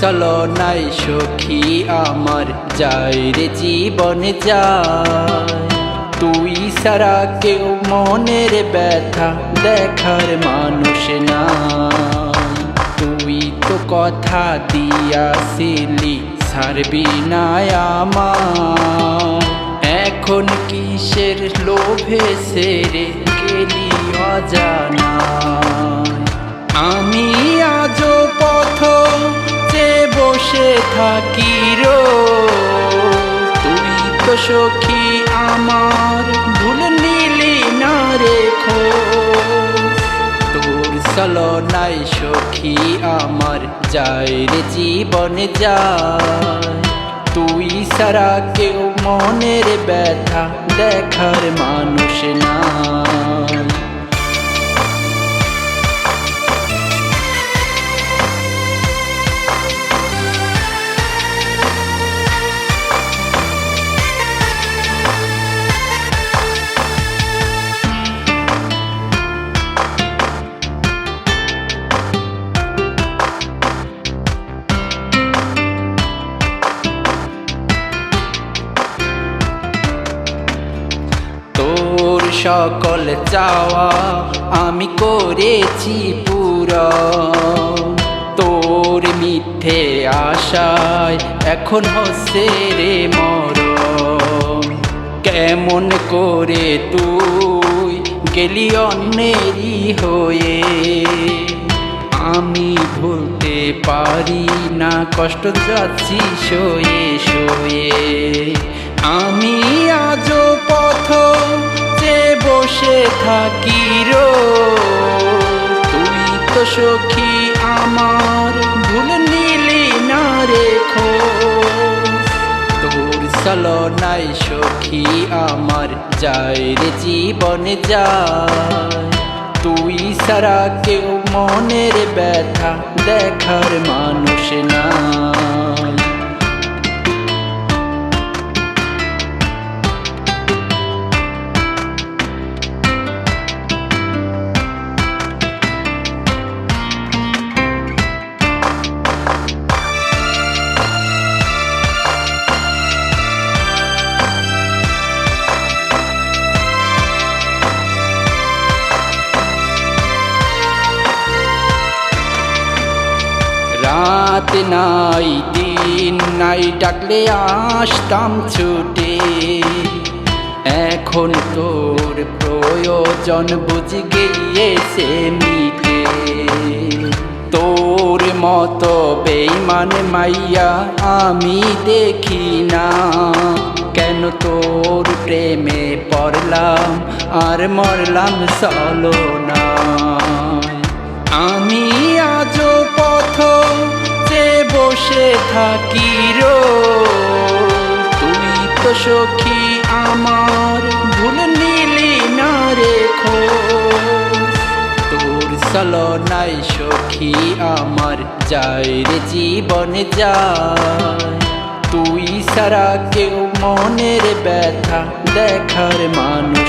চলনায় সখী আমার যায় রে জীবন যায়। তুই সারা কেউ মনের ব্যথা দেখার মানুষ না। তুই তো কথা দিয়াছিলি, ছাড়বি না আমার। এখন কিসের লোভে সেরে গেলি অজানা আমি যে বসে থাকি রো। তুই তো সখী আমার ভুল নিলি না রেখো তোর চলনায় সখী আমার যায় রে জীবন যায়। তুই সারা কেউ মনের ব্যথা দেখার মানুষ না সকল চাওয়া আমি করেছি পুরা তোর মিথ্যে আশায় এখন হসে রে মর কেমন করে তুই গেলি অন্যেরই হয়ে? আমি ভুলতে পারি না, কষ্ট যাচ্ছি শোয়ে শোয়ে আমি আজও পথ থাকি তুই তো সখী, আমার ভুল নিলি না রেখো তোর চলনায় সখী আমার যায় রে জীবন যায়। তুই সারা কেউ মনের ব্যথা দেখার মানুষ না। রাত নাই, দিন নাই, ডাকলে আসতাম ছুটে। এখন তোর প্রয়োজন বুঝ গিয়েছে মিটে। তোর মতো বেইমান মাইয়া আমি দেখি না। কেন তোর প্রেমে পড়লাম আর মরলাম চলো না। আমি বসে থাকি রো? তুই তো সখী আমার, ভুল নিলি না রেখো। তোর চলনায় সখী আমার যায় রে জীবন যায়। তুই সারা কেউ মনের ব্যথা দেখার মানুষ